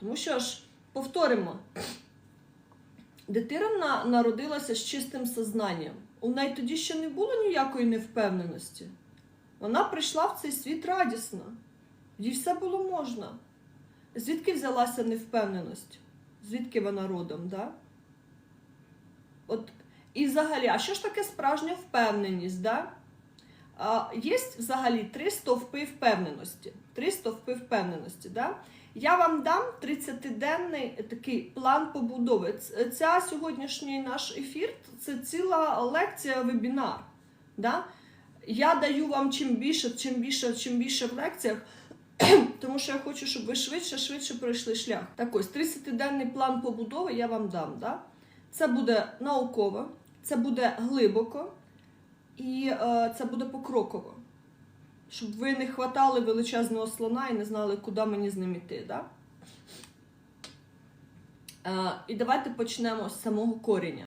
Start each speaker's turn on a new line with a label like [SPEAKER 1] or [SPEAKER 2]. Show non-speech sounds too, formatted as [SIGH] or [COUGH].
[SPEAKER 1] Тому що ж, повторимо, дитина народилася з чистим сознанням. У неї тоді ще не було ніякої невпевненості. Вона прийшла в цей світ радісно. Їй все було можна. Звідки взялася невпевненість? Звідки вона родом, да? От, і взагалі, а що ж таке справжня впевненість? Да? А, є взагалі три стовпи впевненості. Три стовпи впевненості. Да? Я вам дам 30-денний такий план побудови. Ця сьогоднішній наш ефір це ціла лекція, вебінар. Да? Я даю вам чим більше, чим більше, чим більше в лекціях, [CLEARS THROAT] тому що я хочу, щоб ви швидше, швидше пройшли шлях. Так ось 30-денний план побудови я вам дам. Да? Це буде науково, це буде глибоко і е, це буде покроково. Щоб ви не хватали величезного слона і не знали, куди мені з ним іти. Да? Е, і давайте почнемо з самого коріння.